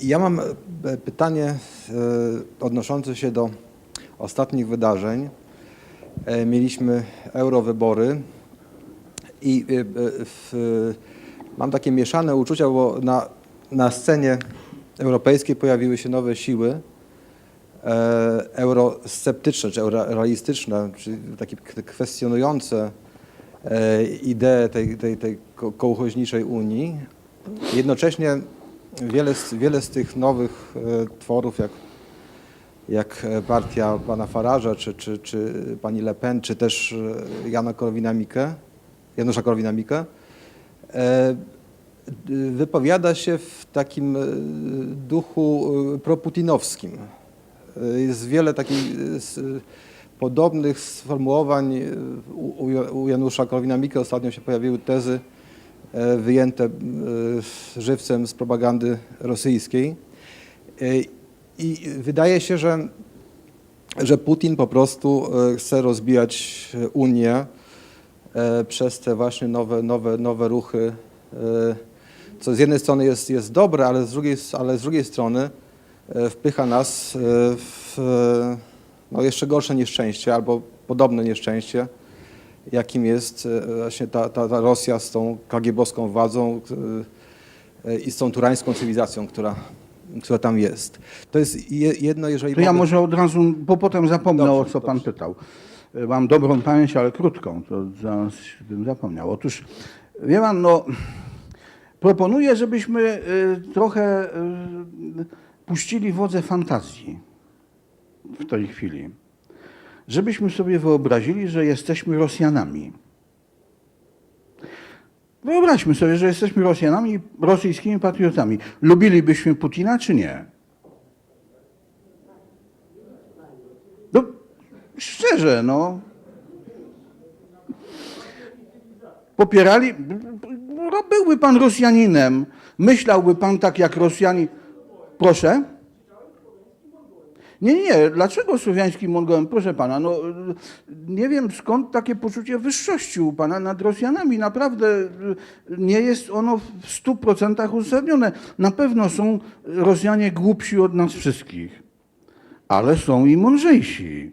Ja mam e, pytanie e, odnoszące się do ostatnich wydarzeń. E, Mieliśmy eurowybory i w, mam takie mieszane uczucia, bo na, na scenie europejskiej pojawiły się nowe siły eurosceptyczne czy eurorealistyczne, czyli takie kwestionujące ideę tej, tej, tej ko- kołchoźniczej Unii. Jednocześnie wiele z, wiele z tych nowych e, tworów, jak, jak e, partia pana Faraża, czy, czy, czy pani Le Pen, czy też e, Jana Korwina-Mikke, Janusza Korwina-Mikke, wypowiada się w takim duchu proputinowskim. Jest wiele takich podobnych sformułowań u, Janusza Korwina-Mikke. Ostatnio się pojawiły tezy wyjęte e, żywcem z propagandy rosyjskiej. E, I wydaje się, że, że Putin po prostu e, chce rozbijać Unię e, przez te właśnie nowe, nowe, nowe ruchy, e, co z jednej strony jest, jest dobre, ale z drugiej, ale z drugiej strony e, wpycha nas e, w e, no, jeszcze gorsze nieszczęście albo podobne nieszczęście, jakim jest e, właśnie ta, ta, ta Rosja z tą kagiebowską władzą e, e, i z tą turańską cywilizacją, która, która tam jest. To jest je- jedno, jeżeli To ja mogę- może od razu, bo potem zapomnę Dobrze, o co pan dobrze. pytał. E, Mam dobrą pamięć, ale krótką, to zaraz bym zapomniał. Otóż, wie pan, no, proponuję, żebyśmy trochę puścili wodze fantazji w tej chwili. Żebyśmy sobie wyobrazili, że jesteśmy Rosjanami. Wyobraźmy sobie, że jesteśmy Rosjanami, rosyjskimi patriotami. Lubilibyśmy Putina, czy nie? No, szczerze, no. Popierali. Byłby pan Rosjaninem. Myślałby pan tak jak Rosjanie. Proszę? Nie, nie, dlaczego słowiańskim Mongołem? Proszę pana, no nie wiem skąd takie poczucie wyższości u pana nad Rosjanami. Naprawdę y, nie jest ono w stu procentach uzasadnione. Na pewno są Rosjanie głupsi od nas wszystkich ale są i mądrzejsi.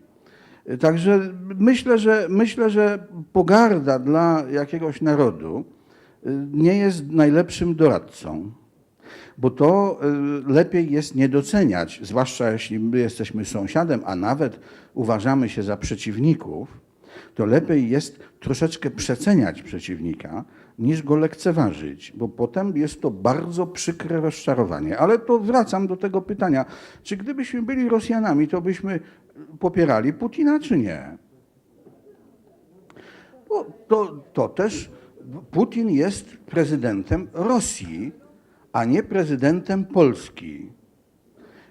Także myślę, że myślę, że pogarda dla jakiegoś narodu y, nie jest najlepszym doradcą, bo to y, lepiej jest nie doceniać, zwłaszcza jeśli my jesteśmy sąsiadem, a nawet uważamy się za przeciwników, to lepiej jest troszeczkę przeceniać przeciwnika, niż go lekceważyć, bo potem jest to bardzo przykre rozczarowanie. Ale to wracam do tego pytania, czy gdybyśmy byli Rosjanami, to byśmy popierali Putina, czy nie? Bo to, to też Putin jest prezydentem Rosji, a nie prezydentem Polski.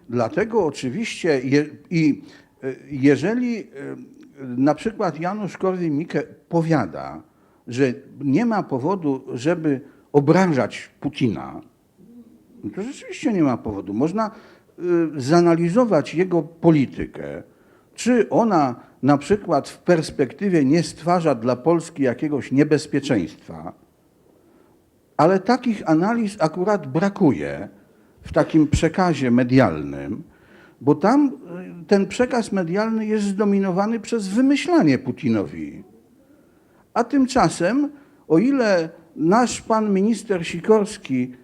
Dlatego oczywiście je, i e, jeżeli e, na przykład Janusz Korwin-Mikke powiada, że nie ma powodu, żeby obrażać Putina, no to rzeczywiście nie ma powodu. Można y, zanalizować jego politykę, czy ona na przykład w perspektywie nie stwarza dla Polski jakiegoś niebezpieczeństwa, ale takich analiz akurat brakuje w takim przekazie medialnym, bo tam y, ten przekaz medialny jest zdominowany przez wymyślanie Putinowi. A tymczasem, o ile nasz pan minister Sikorski,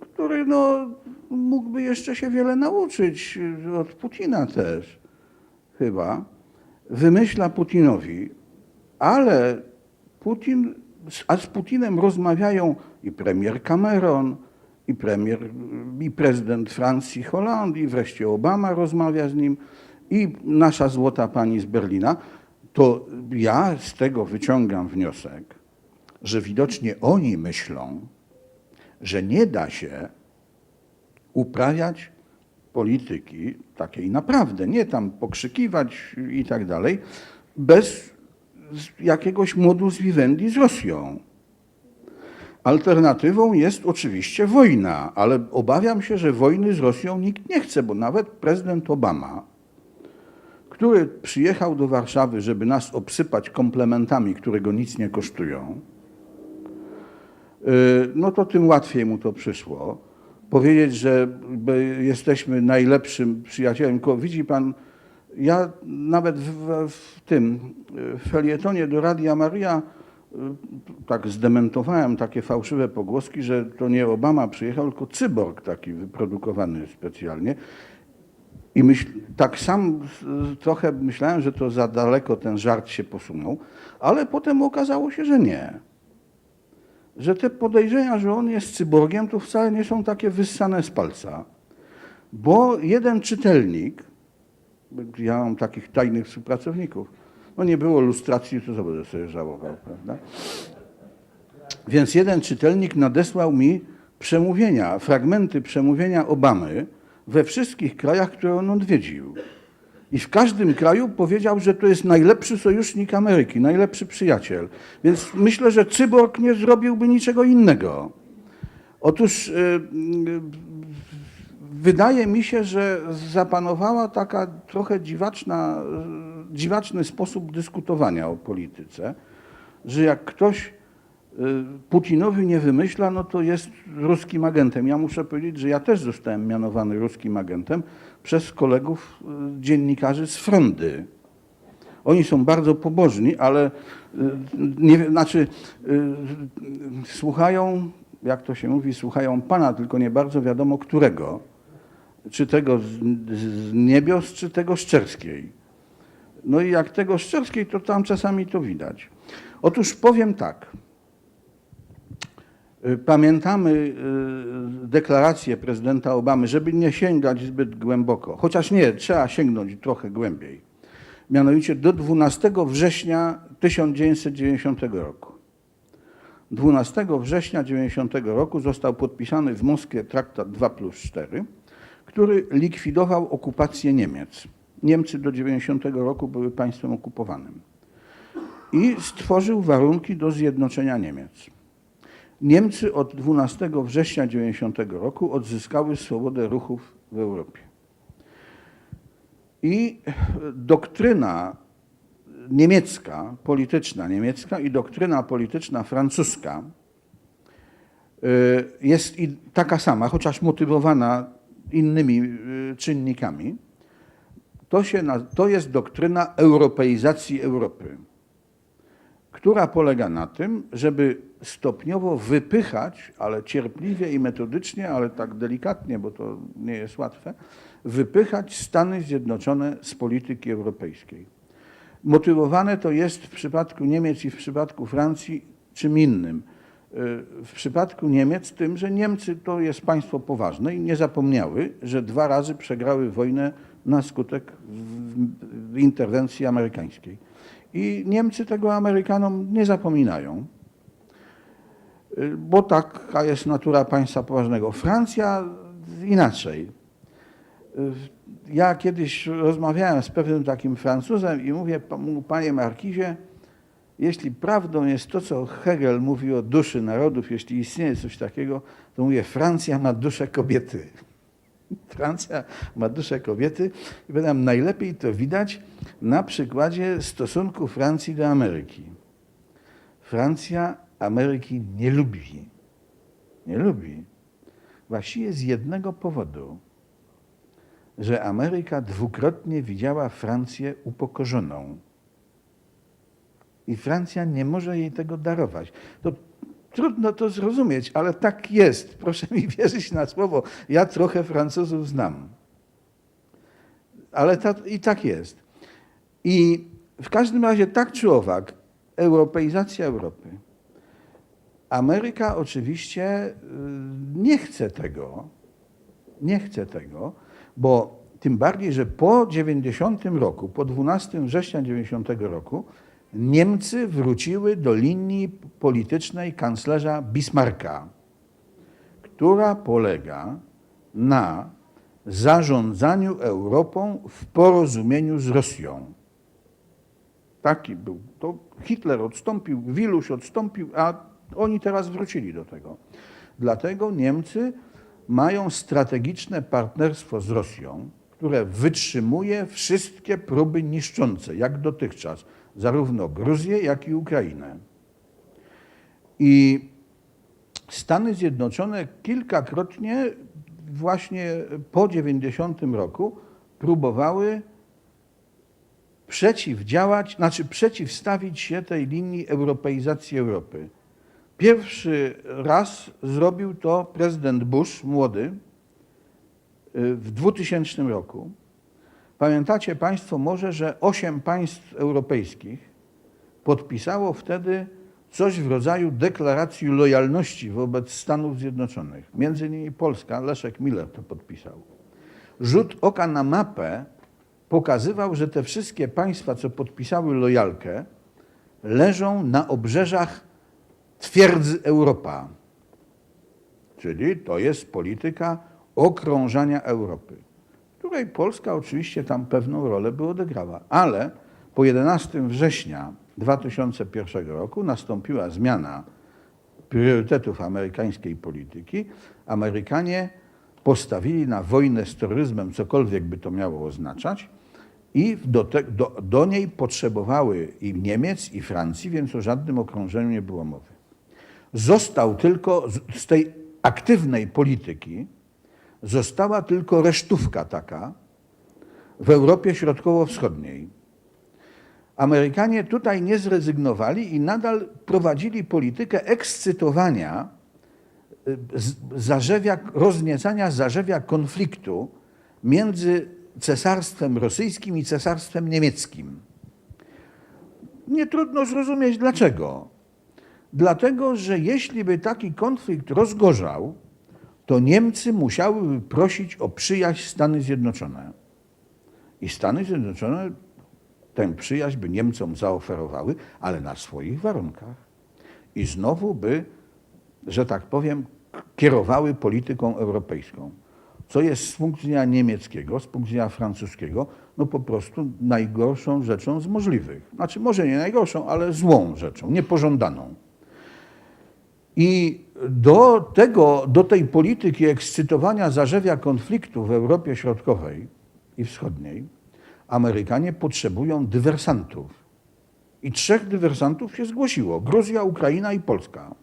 który no, mógłby jeszcze się wiele nauczyć y, od Putina też, chyba, wymyśla Putinowi, ale Putin, a z Putinem rozmawiają i premier Cameron, i premier, i prezydent Francji Hollande, i wreszcie Obama rozmawia z nim, i nasza złota pani z Berlina, to ja z tego wyciągam wniosek, że widocznie oni myślą, że nie da się uprawiać polityki takiej naprawdę, nie tam pokrzykiwać i tak dalej, bez jakiegoś modus vivendi z Rosją. Alternatywą jest oczywiście wojna, ale obawiam się, że wojny z Rosją nikt nie chce, bo nawet prezydent Obama, który przyjechał do Warszawy, żeby nas obsypać komplementami, które go nic nie kosztują, y, no to tym łatwiej mu to przyszło. powiedzieć, że jesteśmy najlepszym przyjacielem. Widzi pan, ja nawet w, w tym w felietonie do Radia Maria y, tak zdementowałem takie fałszywe pogłoski, że to nie Obama przyjechał, tylko cyborg taki wyprodukowany specjalnie. I myśl, tak sam y, trochę myślałem, że to za daleko ten żart się posunął, ale potem okazało się, że nie że te podejrzenia, że on jest cyborgiem, to wcale nie są takie wyssane z palca. Bo jeden czytelnik, ja mam takich tajnych współpracowników, no nie było lustracji, to co będę sobie żałował, prawda? Więc jeden czytelnik nadesłał mi przemówienia, fragmenty przemówienia Obamy we wszystkich krajach, które on odwiedził. I w każdym kraju powiedział, że to jest najlepszy sojusznik Ameryki, najlepszy przyjaciel. Więc myślę, że cyborg nie zrobiłby niczego innego. Otóż y, y, wydaje mi się, że zapanowała taka trochę dziwaczna, dziwaczny sposób dyskutowania o polityce, że jak ktoś y, Putinowi nie wymyśla, no to jest ruskim agentem. Ja muszę powiedzieć, że ja też zostałem mianowany ruskim agentem przez kolegów y, dziennikarzy z frondy. Oni są bardzo pobożni, ale y, nie, znaczy słuchają, jak to się mówi, słuchają Pana, tylko nie bardzo wiadomo którego. Czy tego z, niebios, czy tego szczerskiej. No i jak tego szczerskiej, to tam czasami to widać. Otóż powiem tak. Y, Pamiętamy y, deklarację prezydenta Obamy, żeby nie sięgać zbyt głęboko, chociaż nie, trzeba sięgnąć trochę głębiej. Mianowicie do 12 września 1990 roku. 12 września 1990 roku został podpisany w Moskwie traktat 2 plus 4, który likwidował okupację Niemiec. Niemcy do 90 roku były państwem okupowanym. I stworzył warunki do zjednoczenia Niemiec. Niemcy od 12 września 90 roku odzyskały swobodę ruchów w Europie. I doktryna niemiecka, polityczna niemiecka i doktryna polityczna francuska y, jest taka sama, chociaż motywowana innymi y, czynnikami. To, się, to jest doktryna europeizacji Europy która polega na tym, żeby stopniowo wypychać, ale cierpliwie i metodycznie, ale tak delikatnie, bo to nie jest łatwe, wypychać Stany Zjednoczone z polityki europejskiej. Motywowane to jest w przypadku Niemiec i w przypadku Francji czym innym. Y, W przypadku Niemiec tym, że Niemcy to jest państwo poważne i nie zapomniały, że dwa razy przegrały wojnę na skutek interwencji amerykańskiej. I Niemcy tego Amerykanom nie zapominają, y, bo taka jest natura państwa poważnego. Francja inaczej. Y, Ja kiedyś rozmawiałem z pewnym takim Francuzem i mówię panie Markizie, jeśli prawdą jest to, co Hegel mówi o duszy narodów, jeśli istnieje coś takiego, to mówię, Francja ma duszę kobiety. Francja ma duszę kobiety i powiadam, najlepiej to widać na przykładzie stosunku Francji do Ameryki. Francja Ameryki nie lubi. Nie lubi. Właściwie z jednego powodu, że Ameryka dwukrotnie widziała Francję upokorzoną. I Francja nie może jej tego darować. To trudno to zrozumieć, ale tak jest. Proszę mi wierzyć na słowo. Ja trochę Francuzów znam. Ale ta, i tak jest. I w każdym razie tak czy owak, europeizacja Europy. Ameryka oczywiście y, nie chce tego, nie chce tego, bo tym bardziej, że po 90 roku, po 12 września 90 roku, Niemcy wróciły do linii politycznej kanclerza Bismarcka, która polega na zarządzaniu Europą w porozumieniu z Rosją. Taki był. To Hitler odstąpił, Wiluś odstąpił, a oni teraz wrócili do tego. Dlatego Niemcy mają strategiczne partnerstwo z Rosją, które wytrzymuje wszystkie próby niszczące, jak dotychczas, zarówno Gruzję, jak i Ukrainę. I Stany Zjednoczone kilkakrotnie właśnie po 90 roku próbowały przeciwdziałać, znaczy przeciwstawić się tej linii europeizacji Europy. Pierwszy raz zrobił to prezydent Bush, młody, w 2000 roku. Pamiętacie Państwo może, że osiem państw europejskich podpisało wtedy coś w rodzaju deklaracji lojalności wobec Stanów Zjednoczonych. Między innymi Polska, Leszek Miller to podpisał. Rzut oka na mapę pokazywał, że te wszystkie państwa, co podpisały lojalkę, leżą na obrzeżach twierdzy Europa. Czyli to jest polityka okrążania Europy, której Polska oczywiście tam pewną rolę by odegrała. Ale po 11 września 2001 roku nastąpiła zmiana priorytetów amerykańskiej polityki. Amerykanie postawili na wojnę z terroryzmem, cokolwiek by to miało oznaczać, i do, te, do, do niej potrzebowały i Niemiec, i Francji, więc o żadnym okrążeniu nie było mowy. Został tylko z, z tej aktywnej polityki, została tylko resztówka taka w Europie Środkowo-Wschodniej. Amerykanie tutaj nie zrezygnowali i nadal prowadzili politykę ekscytowania, y, zarzewia, rozniecania zarzewia konfliktu między cesarstwem rosyjskim i cesarstwem niemieckim. Nie trudno zrozumieć dlaczego. Dlatego, że jeśli by taki konflikt rozgorzał, to Niemcy musiałyby prosić o przyjaźń Stany Zjednoczone. I Stany Zjednoczone tę przyjaźń by Niemcom zaoferowały, ale na swoich warunkach. I znowu by, że tak powiem, kierowały polityką europejską. Co jest z punktu widzenia niemieckiego, z punktu widzenia francuskiego, no po prostu najgorszą rzeczą z możliwych. Znaczy, może nie najgorszą, ale złą rzeczą, niepożądaną. I do, tego, do tej polityki ekscytowania zarzewia konfliktu w Europie Środkowej i Wschodniej Amerykanie potrzebują dywersantów. I trzech dywersantów się zgłosiło: Gruzja, Ukraina i Polska.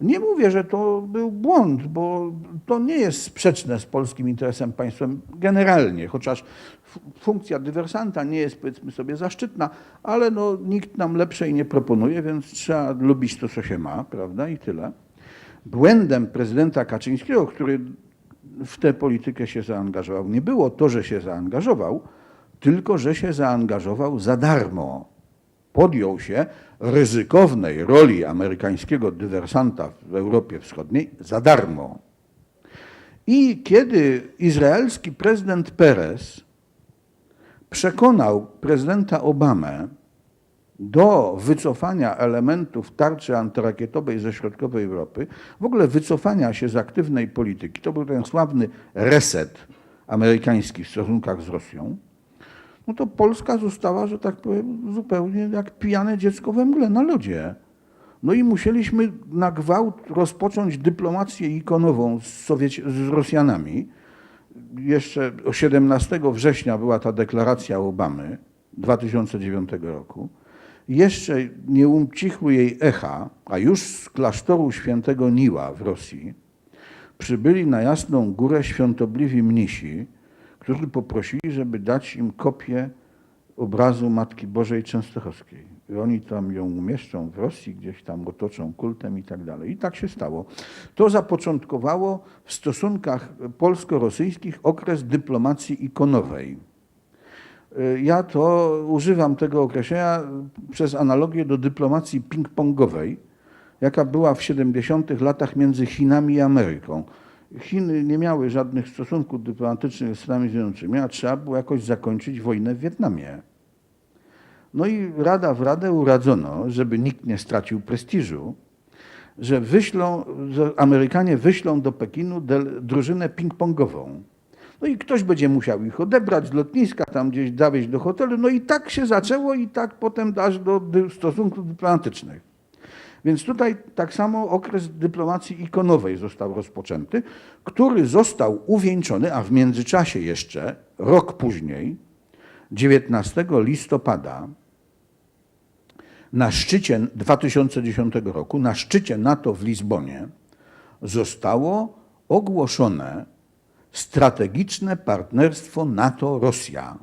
Nie mówię, że to był błąd, bo to nie jest sprzeczne z polskim interesem państwem generalnie, chociaż funkcja dywersanta nie jest powiedzmy sobie zaszczytna, ale no, nikt nam lepszej nie proponuje, więc trzeba lubić to, co się ma, prawda, i tyle. Błędem prezydenta Kaczyńskiego, który w tę politykę się zaangażował, nie było to, że się zaangażował, tylko że się zaangażował za darmo podjął się ryzykownej roli amerykańskiego dywersanta w Europie Wschodniej za darmo. I kiedy izraelski prezydent Perez przekonał prezydenta Obamę do wycofania elementów tarczy antyrakietowej ze środkowej Europy, w ogóle wycofania się z aktywnej polityki, to był ten sławny reset amerykański w stosunkach z Rosją, no to Polska została, że tak powiem, zupełnie jak pijane dziecko we mgle na lodzie. No i musieliśmy na gwałt rozpocząć dyplomację ikonową z, Sowieci- z Rosjanami. Jeszcze 17 września była ta deklaracja Obamy 2009 roku. Jeszcze nie ucichły jej echa, a już z klasztoru świętego Niła w Rosji przybyli na Jasną Górę świątobliwi mnisi, którzy poprosili, żeby dać im kopię obrazu Matki Bożej Częstochowskiej. I oni tam ją umieszczą w Rosji, gdzieś tam otoczą kultem i tak dalej. I tak się stało. To zapoczątkowało w stosunkach polsko-rosyjskich okres dyplomacji ikonowej. Y, Ja to używam tego określenia przez analogię do dyplomacji ping-pongowej, jaka była w 70 latach między Chinami i Ameryką. Chiny nie miały żadnych stosunków dyplomatycznych z Stanami Zjednoczonymi, a trzeba było jakoś zakończyć wojnę w Wietnamie. No i rada w radę uradzono, żeby nikt nie stracił prestiżu, że wyślą, że Amerykanie wyślą do Pekinu del, drużynę ping-pongową. No i ktoś będzie musiał ich odebrać z lotniska, tam gdzieś dowieźć do hotelu. No i tak się zaczęło i tak potem aż do stosunków dyplomatycznych. Więc tutaj tak samo okres dyplomacji ikonowej został rozpoczęty, który został uwieńczony, a w międzyczasie jeszcze, rok później, 19 listopada, na szczycie 2010 roku, na szczycie NATO w Lizbonie, zostało ogłoszone strategiczne partnerstwo NATO-Rosja.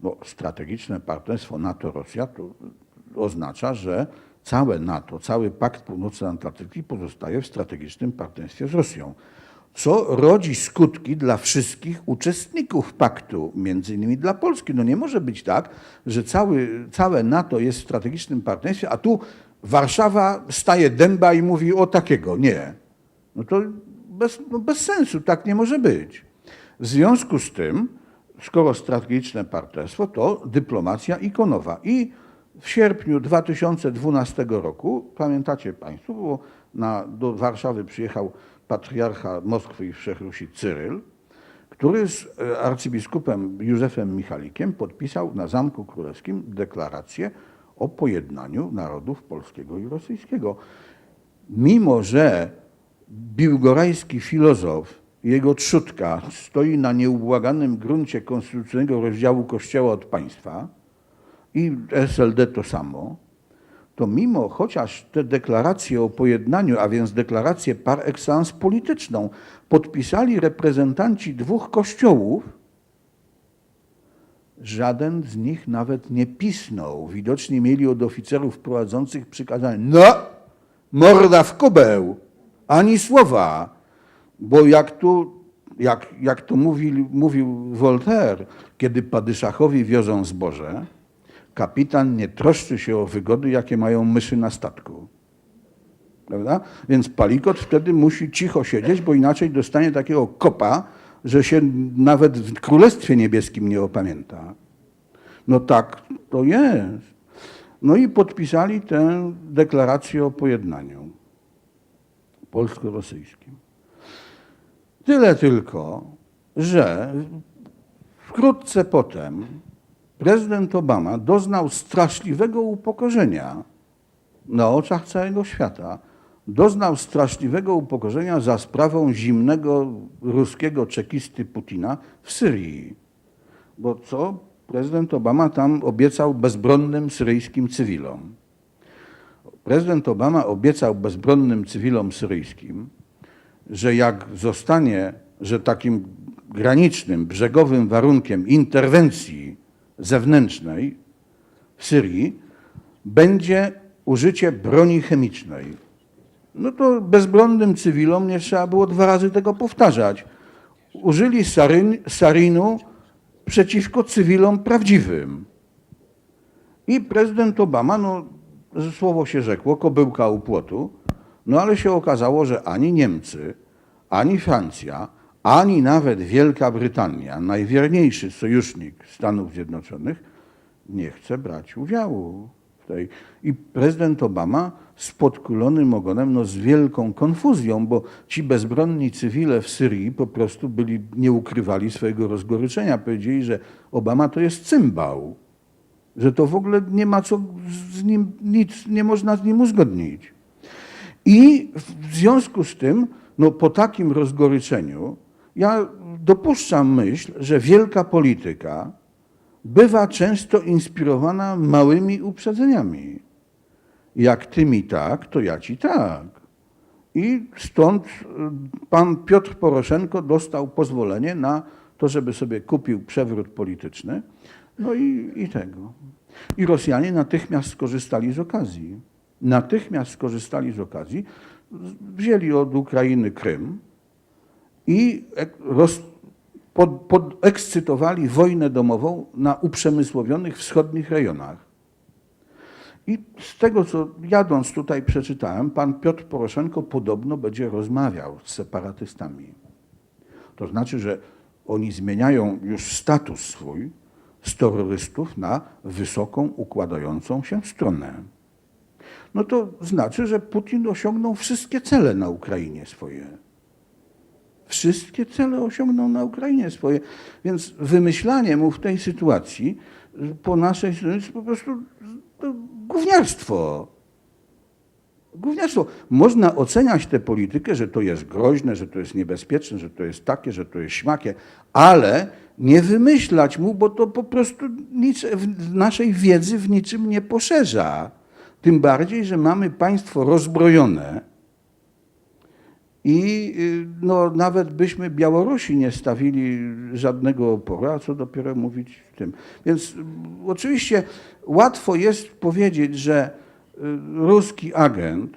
No, strategiczne partnerstwo NATO-Rosja to oznacza, że całe NATO, cały Pakt Północnoatlantycki pozostaje w strategicznym partnerstwie z Rosją, co rodzi skutki dla wszystkich uczestników paktu, między innymi dla Polski. No nie może być tak, że cały, całe NATO jest w strategicznym partnerstwie, a tu Warszawa staje dęba i mówi o takiego. Nie. No to bez, no bez sensu, tak nie może być. W związku z tym, skoro strategiczne partnerstwo, to dyplomacja ikonowa. I w sierpniu 2012 roku, pamiętacie Państwo, na, do Warszawy przyjechał patriarcha Moskwy i Wszechrusi Cyryl, który z e, arcybiskupem Józefem Michalikiem podpisał na Zamku Królewskim deklarację o pojednaniu narodów polskiego i rosyjskiego. Mimo, że biłgorajski filozof, jego trzutka stoi na nieubłaganym gruncie konstytucyjnego rozdziału Kościoła od państwa i SLD to samo, to mimo, chociaż te deklaracje o pojednaniu, a więc deklarację par excellence polityczną, podpisali reprezentanci dwóch kościołów, żaden z nich nawet nie pisnął. Widocznie mieli od oficerów prowadzących przykazanie, no, morda w kubeł, ani słowa. Bo jak tu, jak, jak to mówił, mówił Voltaire, kiedy padyszachowi wiozą zboże, kapitan nie troszczy się o wygody, jakie mają myszy na statku. Prawda? Więc palikot wtedy musi cicho siedzieć, bo inaczej dostanie takiego kopa, że się nawet w Królestwie Niebieskim nie opamięta. No tak to jest. No i podpisali tę deklarację o pojednaniu polsko-rosyjskim. Tyle tylko, że wkrótce potem prezydent Obama doznał straszliwego upokorzenia na oczach całego świata. Doznał straszliwego upokorzenia za sprawą zimnego ruskiego czekisty Putina w Syrii. Bo co prezydent Obama tam obiecał bezbronnym syryjskim cywilom? Prezydent Obama obiecał bezbronnym cywilom syryjskim, że jak zostanie, że takim granicznym, brzegowym warunkiem interwencji zewnętrznej w Syrii będzie użycie broni chemicznej. No to bezbronnym cywilom nie trzeba było dwa razy tego powtarzać. Użyli saryn, sarinu przeciwko cywilom prawdziwym. I prezydent Obama, no słowo się rzekło, kobyłka u płotu, no ale się okazało, że ani Niemcy, ani Francja, ani nawet Wielka Brytania, najwierniejszy sojusznik Stanów Zjednoczonych, nie chce brać udziału w tej. I prezydent Obama z podkulonym ogonem, no z wielką konfuzją, bo ci bezbronni cywile w Syrii po prostu byli, nie ukrywali swojego rozgoryczenia. Powiedzieli, że Obama to jest cymbał, że to w ogóle nie ma co z nim, nic nie można z nim uzgodnić. I w związku z tym, no po takim rozgoryczeniu, ja dopuszczam myśl, że wielka polityka bywa często inspirowana małymi uprzedzeniami. Jak ty mi tak, to ja ci tak. I stąd y, pan Piotr Poroszenko dostał pozwolenie na to, żeby sobie kupił przewrót polityczny. No i, i tego. I Rosjanie natychmiast skorzystali z okazji. Natychmiast skorzystali z okazji, wzięli od Ukrainy Krym i roz, pod, podekscytowali wojnę domową na uprzemysłowionych wschodnich rejonach. I z tego, co jadąc tutaj przeczytałem, pan Piotr Poroszenko podobno będzie rozmawiał z separatystami. To znaczy, że oni zmieniają już status swój z terrorystów na wysoką, układającą się stronę. No to znaczy, że Putin osiągnął wszystkie cele na Ukrainie swoje. Wszystkie cele osiągnął na Ukrainie swoje. Więc wymyślanie mu w tej sytuacji po naszej stronie jest po prostu gówniarstwo. Gówniarstwo. Można oceniać tę politykę, że to jest groźne, że to jest niebezpieczne, że to jest takie, że to jest śmakie, ale nie wymyślać mu, bo to po prostu nic naszej wiedzy w niczym nie poszerza. Tym bardziej, że mamy państwo rozbrojone I y, no, nawet byśmy Białorusi nie stawili żadnego oporu, a co dopiero mówić w tym. Więc y, oczywiście łatwo jest powiedzieć, że y, ruski agent,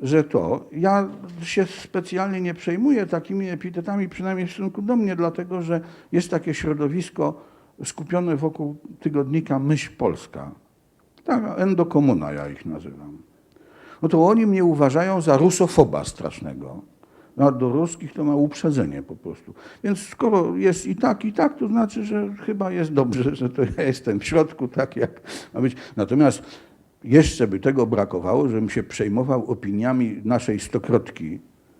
że to. Ja się specjalnie nie przejmuję takimi epitetami, przynajmniej w stosunku do mnie, dlatego że jest takie środowisko skupione wokół tygodnika Myśl Polska. Tak, endokomuna ja ich nazywam. No to oni mnie uważają za rusofoba strasznego. No, do ruskich to ma uprzedzenie po prostu. Więc skoro jest i tak, i tak, to znaczy, że chyba jest dobrze, że to ja jestem w środku, tak jak ma być. Natomiast jeszcze by tego brakowało, żebym się przejmował opiniami naszej stokrotki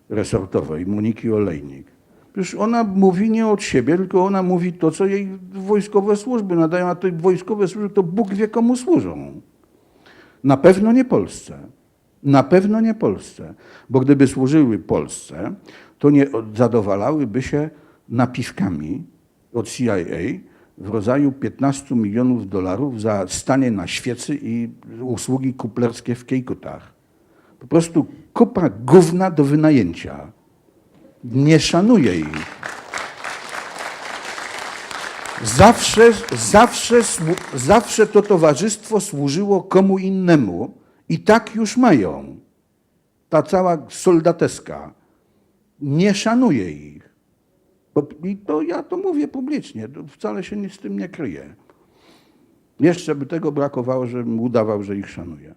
resortowej, Moniki Olejnik. Przecież ona mówi nie od siebie, tylko ona mówi to, co jej wojskowe służby nadają, a te wojskowe służby to Bóg wie komu służą. Na pewno nie Polsce. Na pewno nie Polsce. Bo gdyby służyły Polsce, to nie zadowalałyby się napiskami od CIA w rodzaju 15 milionów dolarów za stanie na świecy i usługi kuplerskie w Kejkutach. Po prostu kupa gówna do wynajęcia. Nie szanuję ich. Zawsze, zawsze, zawsze to towarzystwo służyło komu innemu i tak już mają. Ta cała soldateska. Nie szanuje ich. I to ja to mówię publicznie, wcale się nie, z tym nie kryję. Jeszcze by tego brakowało, żebym udawał, że ich szanuję.